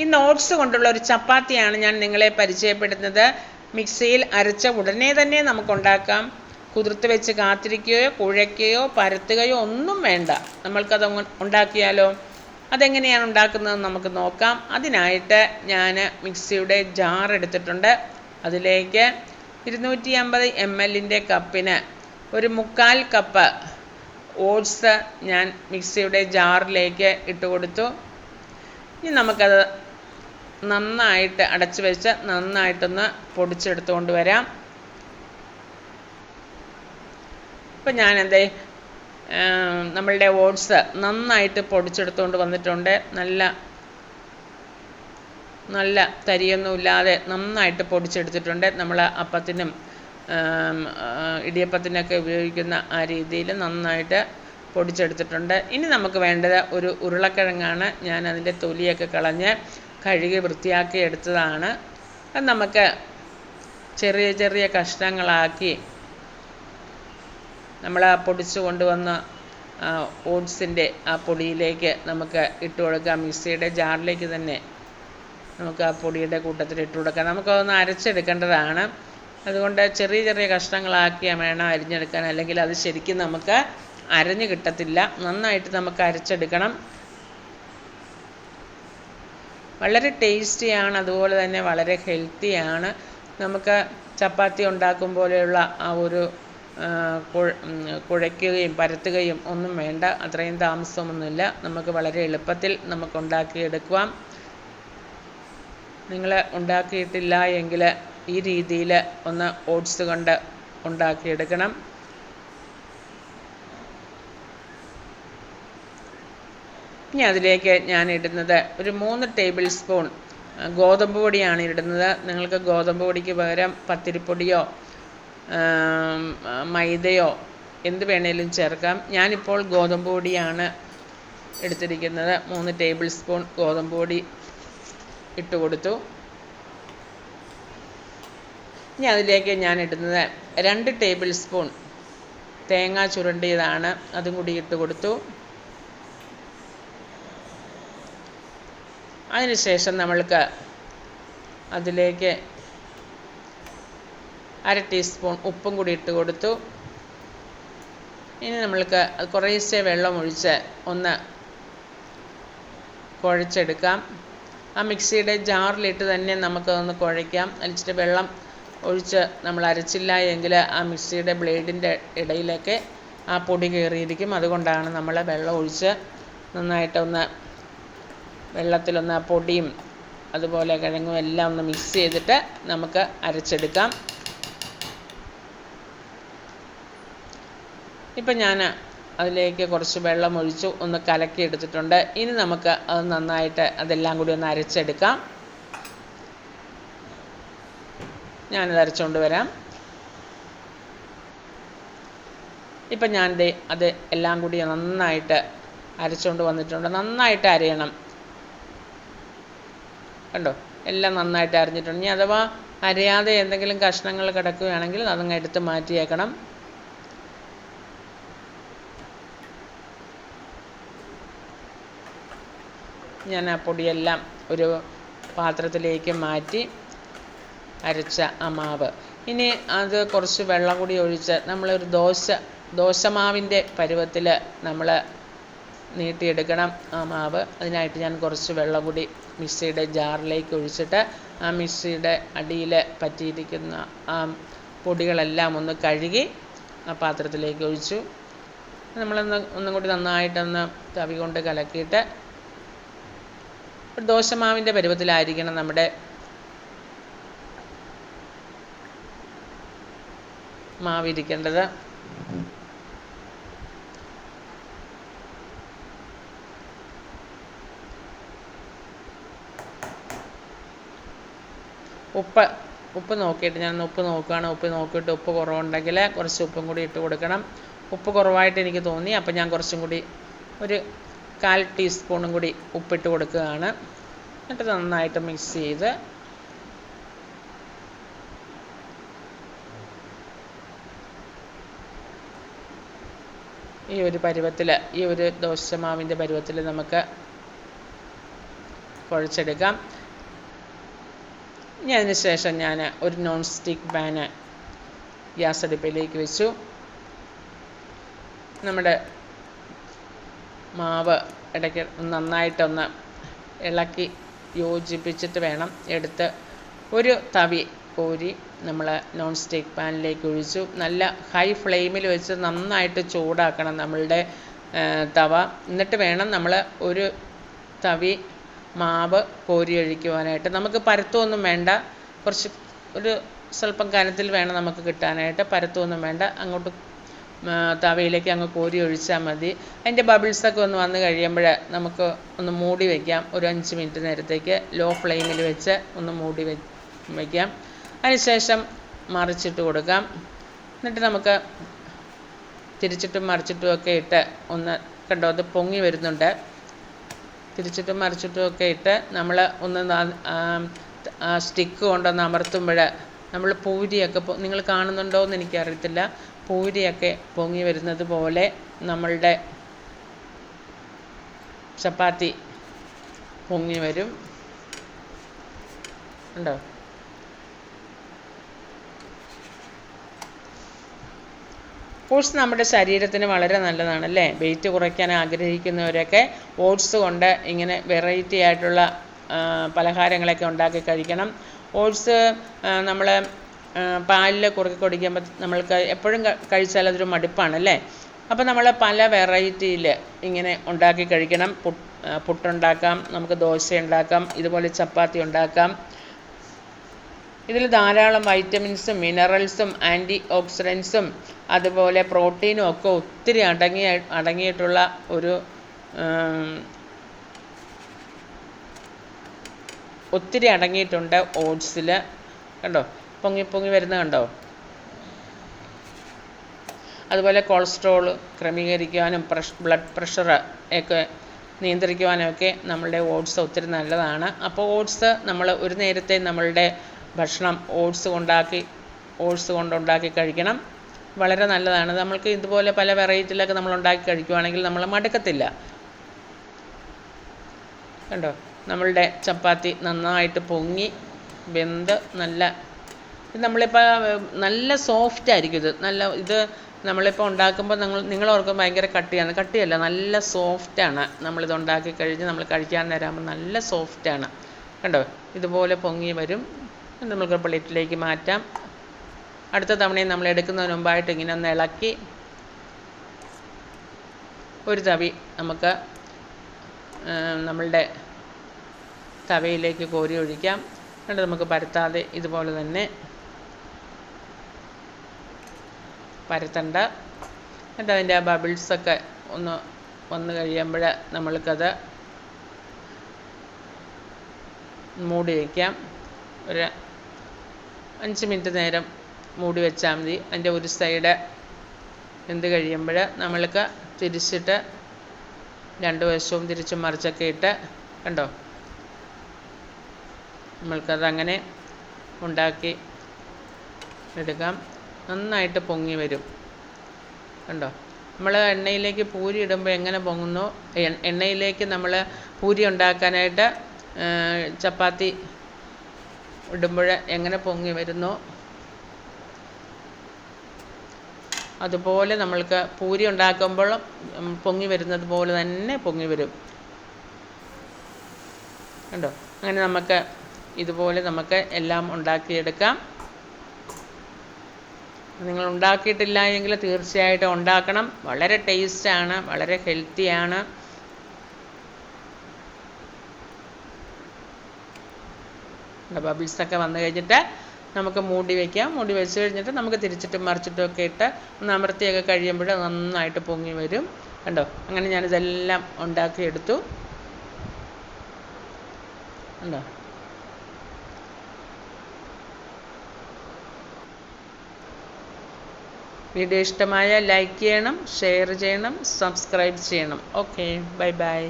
ഇന്ന് നോട്ട്സ് കൊണ്ടുള്ള ഒരു ചപ്പാത്തിയാണ് ഞാൻ നിങ്ങളെ പരിചയപ്പെടുത്തുന്നത്. മിക്സിയിൽ അരച്ച ഉടനെ തന്നെ നമുക്കുണ്ടാക്കാം. കുതിർത്ത് വെച്ച് കാത്തിരിക്കുകയോ കുഴയ്ക്കുകയോ പരത്തുകയോ ഒന്നും വേണ്ട. നമ്മൾക്കത് ഉണ്ടാക്കിയാലോ? അതെങ്ങനെയാണ് ഉണ്ടാക്കുന്നതെന്ന് നമുക്ക് നോക്കാം. അതിനായിട്ട് ഞാൻ മിക്സിയുടെ ജാർ എടുത്തിട്ടുണ്ട്. അതിലേക്ക് ഇരുന്നൂറ്റി അമ്പത് എം എല്ലിന്റെ കപ്പിന് ഒരു മുക്കാൽ കപ്പ് ഓട്സ് ഞാൻ മിക്സിയുടെ ജാറിലേക്ക് ഇട്ട് കൊടുത്തു ഇനി നമുക്കത് നന്നായിട്ട് അടച്ചു വെച്ച് നന്നായിട്ടൊന്ന് പൊടിച്ചെടുത്തുകൊണ്ട് വരാം. ഇപ്പം ഞാനെന്തേ നമ്മളുടെ ഓട്സ് നന്നായിട്ട് പൊടിച്ചെടുത്തുകൊണ്ട് വന്നിട്ടുണ്ട്. നല്ല നല്ല തരിയൊന്നുമില്ലാതെ നന്നായിട്ട് പൊടിച്ചെടുത്തിട്ടുണ്ട്. നമ്മൾ അപ്പത്തിനും ഇടിയപ്പത്തിനൊക്കെ ഉപയോഗിക്കുന്ന ആ രീതിയിൽ നന്നായിട്ട് പൊടിച്ചെടുത്തിട്ടുണ്ട്. ഇനി നമുക്ക് വേണ്ടത് ഒരു ഉരുളക്കിഴങ്ങാണ്. ഞാൻ അതിന്റെ തൊലിയൊക്കെ കളഞ്ഞ് കഴുകി വൃത്തിയാക്കി എടുത്തതാണ്. അത് നമുക്ക് ചെറിയ ചെറിയ കഷ്ണങ്ങളാക്കി നമ്മൾ ആ പൊടിച്ചു കൊണ്ടുവന്ന ഓട്സിന്റെ ആ പൊടിയിലേക്ക് നമുക്ക് ഇട്ട് കൊടുക്കാം. മിക്സിയുടെ ജാറിലേക്ക് തന്നെ നമുക്ക് ആ പൊടിയുടെ കൂട്ടത്തിൽ ഇട്ട് കൊടുക്കാം. നമുക്കതൊന്ന് അരച്ചെടുക്കേണ്ടതാണ്. അതുകൊണ്ട് ചെറിയ ചെറിയ കഷ്ണങ്ങളാക്കി വേണം അരിഞ്ഞെടുക്കാൻ. അല്ലെങ്കിൽ അത് ശരിക്കും നമുക്ക് അരഞ്ഞ് കിട്ടത്തില്ല. നന്നായിട്ട് നമുക്ക് അരച്ചെടുക്കണം. വളരെ ടേസ്റ്റിയാണ് അതുപോലെ തന്നെ വളരെ ഹെൽത്തിയാണ്. നമുക്ക് ചപ്പാത്തി ഉണ്ടാക്കും പോലെയുള്ള ആ ഒരു കുഴയ്ക്കുകയും പരത്തുകയും ഒന്നും വേണ്ട. അത്രയും താമസമൊന്നുമില്ല. നമുക്ക് വളരെ എളുപ്പത്തിൽ നമുക്ക് ഉണ്ടാക്കിയെടുക്കാം. നിങ്ങൾ ഉണ്ടാക്കിയിട്ടില്ല എങ്കിൽ ഈ രീതിയിൽ ഒന്ന് ഓട്സ് കൊണ്ട് ഉണ്ടാക്കിയെടുക്കണം. ഇനി അതിലേക്ക് ഞാൻ ഇടുന്നത് ഒരു മൂന്ന് ടേബിൾ സ്പൂൺ ഗോതമ്പ് പൊടിയാണ് ഇടുന്നത്. നിങ്ങൾക്ക് ഗോതമ്പ് പൊടിക്ക് പകരം പത്തിരിപ്പൊടിയോ മൈദയോ എന്ത് വേണേലും ചേർക്കാം. ഞാനിപ്പോൾ ഗോതമ്പ് പൊടിയാണ് എടുത്തിരിക്കുന്നത്. മൂന്ന് ടേബിൾ സ്പൂൺ ഗോതമ്പ് പൊടി ഇട്ട് കൊടുത്തു. ഇനി അതിലേക്ക് ഞാൻ ഇടുന്നത് രണ്ട് ടേബിൾ സ്പൂൺ തേങ്ങ ചുരണ്ടിയതാണ്. അതും കൂടി ഇട്ട് കൊടുത്തു. അതിനുശേഷം നമ്മൾക്ക് അതിലേക്ക് അര ടീസ്പൂൺ ഉപ്പും കൂടി ഇട്ട് കൊടുത്തു. ഇനി നമ്മൾക്ക് കുറേശ്ശെ വെള്ളം ഒഴിച്ച് ഒന്ന് കുഴച്ചെടുക്കാം. ആ മിക്സിയുടെ ജാറിലിട്ട് തന്നെ നമുക്കതൊന്ന് കുഴയ്ക്കാം. അലിച്ചിട്ട് വെള്ളം ഒഴിച്ച് നമ്മൾ അരച്ചില്ല എങ്കിൽ ആ മിക്സിയുടെ ബ്ലേഡിന്റെ ഇടയിലൊക്കെ ആ പൊടി കയറിയിരിക്കും. അതുകൊണ്ടാണ് നമ്മൾ വെള്ളം ഒഴിച്ച് നന്നായിട്ടൊന്ന് വെള്ളത്തിലൊന്ന് ആ പൊടിയും അതുപോലെ കിഴങ്ങും എല്ലാം ഒന്ന് മിക്സ് ചെയ്തിട്ട് നമുക്ക് അരച്ചെടുക്കാം. ഇപ്പം ഞാൻ അതിലേക്ക് കുറച്ച് വെള്ളം ഒഴിച്ചു ഒന്ന് കലക്കി എടുത്തിട്ടുണ്ട്. ഇനി നമുക്ക് അത് നന്നായിട്ട് അതെല്ലാം കൂടി ഒന്ന് അരച്ചെടുക്കാം. ഞാനത് അരച്ചുകൊണ്ട് വരാം. ഇപ്പം ഞാൻ അത് എല്ലാം കൂടി നന്നായിട്ട് അരച്ചുകൊണ്ട് വന്നിട്ടുണ്ട്. നന്നായിട്ട് അരയണം. കണ്ടോ? എല്ലാം നന്നായിട്ട് അറിഞ്ഞിട്ടുണ്ട്. ഇനി അഥവാ അരയാതെ എന്തെങ്കിലും കഷ്ണങ്ങൾ കിടക്കുകയാണെങ്കിൽ അതങ്ങ് എടുത്ത് മാറ്റിയേക്കണം. ഞാൻ ആ പൊടിയെല്ലാം ഒരു പാത്രത്തിലേക്ക് മാറ്റി അരച്ച ആ മാവ്. ഇനി അത് കുറച്ച് വെള്ളം കൂടി ഒഴിച്ച് നമ്മളൊരു ദോശ ദോശമാവിന്റെ പരുവത്തിൽ നമ്മൾ നീട്ടിയെടുക്കണം. ആ മാവ് അതിനായിട്ട് ഞാൻ കുറച്ച് വെള്ളം കൂടി മിക്സിയുടെ ജാറിലേക്ക് ഒഴിച്ചിട്ട് ആ മിക്സിയുടെ അടിയിൽ പറ്റിയിരിക്കുന്ന ആ പൊടികളെല്ലാം ഒന്ന് കഴുകി ആ പാത്രത്തിലേക്ക് ഒഴിച്ചു. നമ്മളൊന്ന് ഒന്നും കൂടി നന്നായിട്ടൊന്ന് തവി കൊണ്ട് കലക്കിയിട്ട് ദോശമാവിന്റെ പരുവത്തിലായിരിക്കണം നമ്മുടെ മാവിരിക്കേണ്ടത്. ഉപ്പ് ഉപ്പ് നോക്കിയിട്ട് ഞാൻ ഉപ്പ് നോക്കുകയാണ് ഉപ്പ് നോക്കിയിട്ട് ഉപ്പ് കുറവുണ്ടെങ്കിൽ കുറച്ച് ഉപ്പും കൂടി ഇട്ട് കൊടുക്കണം. ഉപ്പ് കുറവായിട്ട് എനിക്ക് തോന്നി അപ്പം ഞാൻ കുറച്ചും കൂടി ഒരു കാൽ ടീസ്പൂണും കൂടി ഉപ്പിട്ട് കൊടുക്കുകയാണ്. എന്നിട്ട് നന്നായിട്ട് മിക്സ് ചെയ്ത് ഈ ഒരു പരുവത്തിൽ ഈ ഒരു ദോശമാവിന്റെ പരുവത്തിൽ നമുക്ക് കുഴച്ചെടുക്കാം. അതിന് ശേഷം ഞാൻ ഒരു നോൺ സ്റ്റിക്ക് പാന് ഗ്യാസ് അടുപ്പിലേക്ക് വെച്ചു. നമ്മുടെ മാവ് ഇടയ്ക്ക് നന്നായിട്ടൊന്ന് ഇളക്കി യോജിപ്പിച്ചിട്ട് വേണം എടുത്ത് ഒരു തവി കോരി നമ്മൾ നോൺ സ്റ്റിക്ക് പാനിലേക്ക് ഒഴിച്ചു. നല്ല ഹൈ ഫ്ലെയിമിൽ വെച്ച് നന്നായിട്ട് ചൂടാക്കണം നമ്മളുടെ തവ. എന്നിട്ട് വേണം നമ്മൾ ഒരു തവി മാവ് കോരി ഒഴിക്കുവാനായിട്ട് നമുക്ക് പരത്തുമൊന്നും വേണ്ട. കുറച്ച് ഒരു സ്വല്പം കനത്തിൽ വേണം നമുക്ക് കിട്ടാനായിട്ട്. പരത്തുമൊന്നും വേണ്ട. അങ്ങോട്ട് തവയിലേക്ക് അങ്ങ് കോരി ഒഴിച്ചാൽ മതി. അതിന്റെ ബബിൾസൊക്കെ ഒന്ന് വന്ന് കഴിയുമ്പോൾ നമുക്ക് ഒന്ന് മൂടി വയ്ക്കാം ഒരു അഞ്ച് മിനിറ്റ് നേരത്തേക്ക് ലോ ഫ്ലെയിമിൽ വെച്ച് ഒന്ന് മൂടി വെ വയ്ക്കാം അതിനുശേഷം മറിച്ചിട്ട് കൊടുക്കാം. എന്നിട്ട് നമുക്ക് തിരിച്ചിട്ടും മറിച്ചിട്ടും ഒക്കെ ഇട്ട് ഒന്ന് കണ്ടോ അത് പൊങ്ങി വരുന്നുണ്ട്. തിരിച്ചിട്ടും മറിച്ചിട്ടും ഒക്കെ ഇട്ട് നമ്മൾ ഒന്ന് സ്റ്റിക്ക് കൊണ്ടൊന്ന് അമർത്തുമ്പോൾ നമ്മൾ പൂരിയൊക്കെ നിങ്ങൾ കാണുന്നുണ്ടോ എന്ന് എനിക്കറിയത്തില്ല. പൂരിയൊക്കെ പൊങ്ങി വരുന്നത് പോലെ നമ്മളുടെ ചപ്പാത്തി പൊങ്ങി വരും. ഉണ്ടോ? ഓട്സ് നമ്മുടെ ശരീരത്തിന് വളരെ നല്ലതാണ് അല്ലേ വെയിറ്റ് കുറയ്ക്കാൻ ആഗ്രഹിക്കുന്നവരൊക്കെ ഓട്സ് കൊണ്ട് ഇങ്ങനെ വെറൈറ്റി ആയിട്ടുള്ള പലഹാരങ്ങളൊക്കെ ഉണ്ടാക്കി കഴിക്കണം. ഓട്സ് നമ്മൾ പാലിൽ കുറുക്കി കുടിക്കുമ്പോൾ നമ്മൾക്ക് എപ്പോഴും കഴിച്ചാൽ അതൊരു മടുപ്പാണ് അല്ലേ അപ്പോൾ നമ്മൾ പല വെറൈറ്റിയിൽ ഇങ്ങനെ ഉണ്ടാക്കി കഴിക്കണം. പുട്ട് പുട്ടുണ്ടാക്കാം നമുക്ക് ദോശ ഉണ്ടാക്കാം ഇതുപോലെ ചപ്പാത്തി ഉണ്ടാക്കാം. ഇതിൽ ധാരാളം വൈറ്റമിൻസും മിനറൽസും ആന്റി ഓക്സിഡൻസും അതുപോലെ പ്രോട്ടീനും ഒക്കെ ഒത്തിരി അടങ്ങിയ അടങ്ങിയിട്ടുള്ള ഒരു ഒത്തിരി അടങ്ങിയിട്ടുണ്ട് ഓട്സിൽ കണ്ടോ? പൊങ്ങി പൊങ്ങി വരുന്ന കണ്ടോ? അതുപോലെ കൊളസ്ട്രോൾ ക്രമീകരിക്കുവാനും പ്രഷ് ബ്ലഡ് പ്രഷർ ഒക്കെ നിയന്ത്രിക്കുവാനും ഒക്കെ നമ്മളുടെ ഓട്സ് ഒത്തിരി നല്ലതാണ്. അപ്പോൾ ഓട്സ് നമ്മൾ ഒരു നേരത്തെ നമ്മളുടെ ഭക്ഷണം ഓട്സ് കൊണ്ടാക്കി ഓട്സ് കൊണ്ടുണ്ടാക്കി കഴിക്കണം. വളരെ നല്ലതാണ്. നമ്മൾക്ക് ഇതുപോലെ പല വെറൈറ്റിയിലൊക്കെ നമ്മൾ ഉണ്ടാക്കി കഴിക്കുവാണെങ്കിൽ നമ്മൾ മടുക്കത്തില്ല. കണ്ടോ? നമ്മളുടെ ചപ്പാത്തി നന്നായിട്ട് പൊങ്ങി വെന്ത് നല്ല നമ്മളിപ്പോൾ നല്ല സോഫ്റ്റ് ആയിരിക്കും ഇത്. നല്ല ഇത് നമ്മളിപ്പോൾ ഉണ്ടാക്കുമ്പോൾ നിങ്ങൾ നിങ്ങൾ ഓർക്കും ഭയങ്കര കട്ടിയാണ്. കട്ടിയല്ല നല്ല സോഫ്റ്റാണ് നമ്മളിത് ഉണ്ടാക്കി കഴിഞ്ഞ് നമ്മൾ കഴിക്കാൻ നേരമാകുമ്പോൾ നല്ല സോഫ്റ്റാണ് കണ്ടോ? ഇതുപോലെ പൊങ്ങി വരും. നമുക്ക് പ്ലേറ്റിലേക്ക് മാറ്റാം. അടുത്ത തവണയും നമ്മൾ എടുക്കുന്നതിന് മുമ്പായിട്ട് ഇങ്ങനെ ഒന്ന് ഇളക്കി ഒരു തവി നമുക്ക് നമ്മളുടെ തവയിലേക്ക് കോരി ഒഴിക്കാം. എന്നിട്ട് നമുക്ക് പരത്താതെ ഇതുപോലെ തന്നെ പരത്തണ്ട. എന്നിട്ട് അതിന്റെ ആ ബബിൾസൊക്കെ ഒന്ന് വന്ന് കഴിയുമ്പോൾ നമ്മൾക്കത് മൂടി വയ്ക്കാം. ഒരു അഞ്ച് മിനിറ്റ് നേരം മൂടി വെച്ചാൽ മതി. അതിന്റെ ഒരു സൈഡ് വെന്ത് കഴിയുമ്പോൾ നമ്മൾക്ക് തിരിച്ചിട്ട് രണ്ട് വശവും തിരിച്ചും മറിച്ചൊക്കെ ഇട്ട് കണ്ടോ? നമ്മൾക്കതങ്ങനെ ഉണ്ടാക്കി എടുക്കാം. നന്നായിട്ട് പൊങ്ങി വരും. കണ്ടോ? നമ്മൾ എണ്ണയിലേക്ക് പൂരി ഇടുമ്പോൾ എങ്ങനെ പൊങ്ങുന്നു? എണ്ണയിലേക്ക് നമ്മൾ പൂരി ഉണ്ടാക്കാനായിട്ട് ചപ്പാത്തി ഇടുമ്പോൾ എങ്ങനെ പൊങ്ങി വരുന്നു? അതുപോലെ നമ്മൾക്ക് പൂരി ഉണ്ടാക്കുമ്പോൾ പൊങ്ങി വരുന്നത് പോലെ തന്നെ പൊങ്ങി വരും. കണ്ടോ? അങ്ങനെ നമുക്ക് ഇതുപോലെ നമുക്ക് എല്ലാം ഉണ്ടാക്കിയെടുക്കാം. നിങ്ങൾ ഉണ്ടാക്കിയിട്ടില്ല എങ്കിൽ തീർച്ചയായിട്ടും ഉണ്ടാക്കണം. വളരെ ടേസ്റ്റാണ് വളരെ ഹെൽത്തിയാണ് ബബിൾസൊക്കെ വന്നു കഴിഞ്ഞിട്ട് നമുക്ക് മൂടി വയ്ക്കാം മൂടി വെച്ച് കഴിഞ്ഞിട്ട് നമുക്ക് തിരിച്ചിട്ടും മറിച്ചിട്ടും ഒക്കെ ഇട്ട് ഒന്ന് അമർത്തിയൊക്കെ കഴിയുമ്പോൾ നന്നായിട്ട് പൊങ്ങി വരും. കണ്ടോ? അങ്ങനെ ഞാൻ ഞാനിതെല്ലാം ഉണ്ടാക്കിയെടുത്തു. കണ്ടോ? വീഡിയോ ഇഷ്ടമായ ലൈക്ക് ചെയ്യണം ഷെയർ ചെയ്യണം സബ്സ്ക്രൈബ് ചെയ്യണം. Okay bye bye.